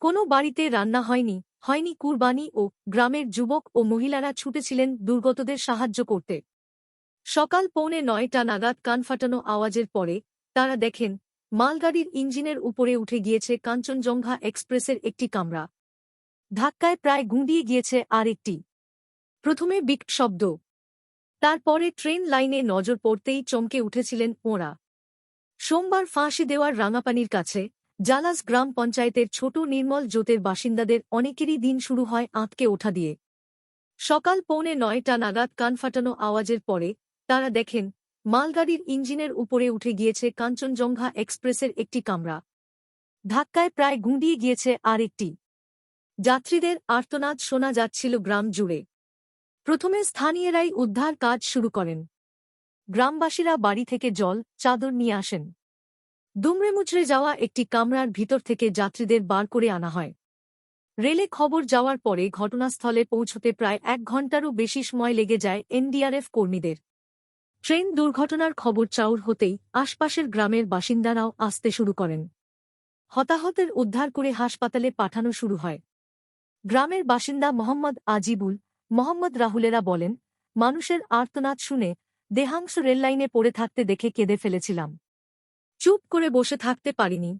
কোনো বাড়িতে রান্না হয়নি হয়নি কুরবানি ও গ্রামের যুবক ও মহিলারা ছুটেছিলেন দুর্গতদের সাহায্য করতে। সকাল পৌনে নয়টা নাগাদ কান ফাটানো আওয়াজের পরে তারা দেখেন, মালগাড়ির ইঞ্জিনের উপরে উঠে গিয়েছে কাঞ্চনজঙ্ঘা এক্সপ্রেসের একটি কামরা। ধাক্কায় প্রায় গুঁড়িয়ে গিয়েছে আর একটি। প্রথমে বিক শব্দ। তারপরে ট্রেন লাইনে নজর পড়তেই চমকে উঠেছিলেন ওঁরা। সোমবার ফাঁসি দেওয়ার রাঙাপানির কাছে জালাস গ্রাম পঞ্চায়েতের ছোট নির্মল জোতের বাসিন্দাদের অনেকেরই দিন শুরু হয় আঁতকে ওঠা দিয়ে। সকাল পৌনে নয়টা নাগাদ কান ফাটানো আওয়াজের পরে তারা দেখেন, মালগাড়ির ইঞ্জিনের উপরে উঠে গিয়েছে কাঞ্চনজঙ্ঘা এক্সপ্রেসের একটি কামরা। ধাক্কায় প্রায় গুঁড়িয়ে গিয়েছে আর একটি যাত্রীদের আর্তনাদ শোনা যাচ্ছিল গ্রাম জুড়ে। প্রথমে স্থানীয়রাই উদ্ধার কাজ শুরু করেন। গ্রামবাসীরা বাড়ি থেকে জল, চাদর নিয়ে আসেন। দুমড়ে মুচড়ে যাওয়া একটি কামরার ভিতর থেকে যাত্রীদের বার করে আনা হয়। রেলে খবর যাওয়ার পরে ঘটনাস্থলে পৌঁছতে প্রায় এক ঘণ্টারও বেশি সময় লেগে যায় এনডিআরএফ কর্মীদের। ট্রেন দুর্ঘটনার খবর চাউর হতেই আশপাশের গ্রামের বাসিন্দারাও আসতে শুরু করেন। হতাহতের উদ্ধার করে হাসপাতালে পাঠানো শুরু হয়। গ্রামের বাসিন্দা মোহাম্মদ আজিবুল, মোহাম্মদ রাহুলেরা বলেন, মানুষের আর্তনাদ শুনে দেহাংশ রেললাইনে পড়ে থাকতে দেখে কেঁদে ফেলেছিলাম। চুপ করে বসে থাকতে পারিনি।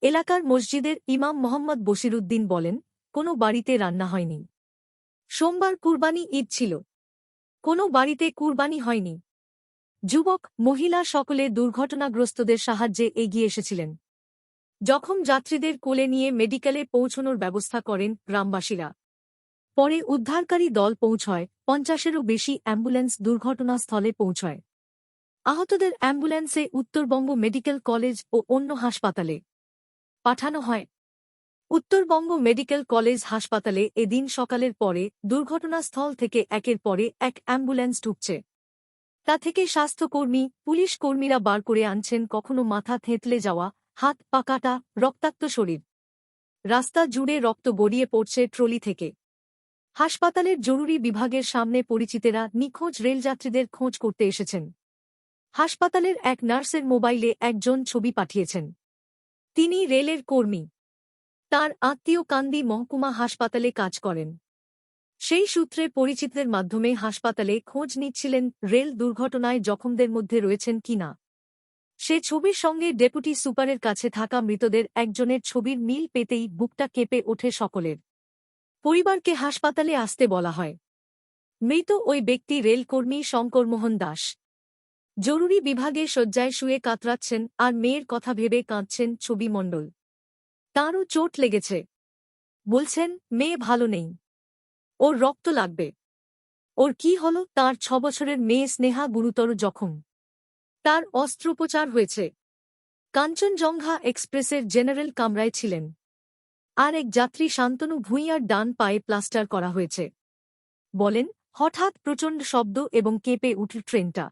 এলাকার মসজিদের ইমাম মোহাম্মদ বশিরুদ্দিন বলেন, কোনো বাড়িতে রান্না হয়নি। সোমবার কুরবানি ঈদ ছিল। কোনো বাড়িতে কুরবানি হয়নি। যুবক, মহিলা সকলে দুর্ঘটনাগ্রস্তদের সাহায্যে এগিয়ে এসেছিলেন। যখন যাত্রীদের কোলে নিয়ে মেডিকেলে পৌঁছনোর ব্যবস্থা করেন গ্রামবাসীরা। পরে উদ্ধারকারী দল পৌঁছয়, পঞ্চাশেরও বেশি অ্যাম্বুলেন্স দুর্ঘটনাস্থলে পৌঁছয়। আহতদের অ্যাম্বুলেন্সে উত্তরবঙ্গ মেডিকেল কলেজ ও অন্য হাসপাতালে পাঠানো হয়। উত্তরবঙ্গ মেডিকেল কলেজ হাসপাতালে এদিন সকালের পরে দুর্ঘটনাস্থল থেকে একের পরে এক অ্যাম্বুলেন্স ঢুকছে। তা থেকে স্বাস্থ্যকর্মী, পুলিশ কর্মীরা বার করে আনছেন কখনো মাথা থেঁতলে যাওয়া, হাত পা কাটা, রক্তাক্ত শরীর। রাস্তা জুড়ে রক্ত গড়িয়ে পড়ছে ট্রলি থেকে। হাসপাতালের জরুরি বিভাগের সামনে পরিচিতেরা নিখোঁজ রেলযাত্রীদের খোঁজ করতে এসেছেন। হাসপাতালের এক নার্সের মোবাইলে একজন ছবি পাঠিয়েছেন। তিনি রেলের কর্মী। তার আত্মীয় কান্দি মহকুমা হাসপাতালে কাজ করেন। সেই সূত্রে পরিচিতদের মাধ্যমে হাসপাতালে খোঁজ নিচ্ছিলেন রেল দুর্ঘটনায় জখমদের মধ্যে রয়েছেন কিনা সে ছবির সঙ্গে ডেপুটি সুপারের কাছে থাকা মৃতদের একজনের ছবির মিল পেতেই বুকটা কেঁপে ওঠে সকলের। পরিবারকে হাসপাতালে আসতে বলা হয়। মৃত ওই ব্যক্তি রেলকর্মী শঙ্করমোহন দাস। জরুরি বিভাগে শয্যায় শুয়ে কাতরাচ্ছেন আর মেয়ের কথা ভেবে কাঁদছেন ছবি মণ্ডল। তাঁরও চোট লেগেছে। বলছেন, মেয়ে ভালো নেই। ওর রক্ত লাগবে। ওর কি হল? তার ছ বছরের মেয়ে স্নেহা গুরুতর জখম। তার অস্ত্রোপচার হয়েছে। কাঞ্চনজঙ্ঘা এক্সপ্রেসের জেনারেল কামরায় ছিলেন। আর এক যাত্রী শান্তনু ভূঁইয়ার ডান পায়ে প্লাস্টার করা হয়েছে। বলেন, হঠাৎ প্রচণ্ড শব্দ এবং কেঁপে উঠল ট্রেনটা।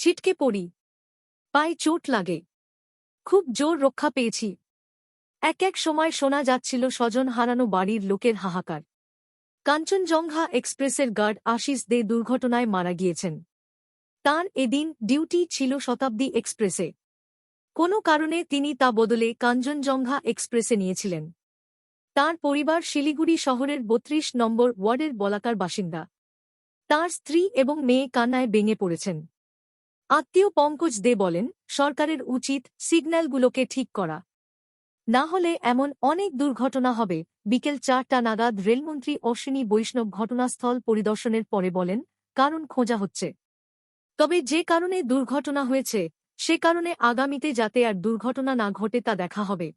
ছিটকে পড়ি। পায়ে চোট লাগে। খুব জোর রক্ষা পেয়েছি। এক এক সময় শোনা যাচ্ছিল স্বজন হারানো বাড়ির লোকের হাহাকার। কাঞ্চনজঙ্ঘা এক্সপ্রেসের গার্ড আশিস দে দুর্ঘটনায় মারা গিয়েছেন। তার এদিন ডিউটি ছিল শতাব্দী এক্সপ্রেসে। কোনো কারণে তিনি তা বদলে কাঞ্চনজঙ্ঘা এক্সপ্রেসে নিয়েছিলেন। তার পরিবার শিলিগুড়ি শহরের বত্রিশ নম্বর ওয়ার্ডের বলাকার বাসিন্দা। তার স্ত্রী এবং মেয়ে কান্নায় ভেঙে পড়েছেন। আত্মীয় পঙ্কজ দে বলেন, সরকারের উচিত সিগন্যালগুলোকে ঠিক করা। না হলে এমন অনেক দুর্ঘটনা হবে। বিকেল চারটা নাগাদ রেলমন্ত্রী অশ্বিনী বৈষ্ণব ঘটনাস্থল পরিদর্শনের পরে বলেন, কারণ খোঁজা হচ্ছে। তবে যে কারণে দুর্ঘটনা হয়েছে, সে কারণে আগামীতে যাতে আর দুর্ঘটনা না ঘটে তা দেখা হবে।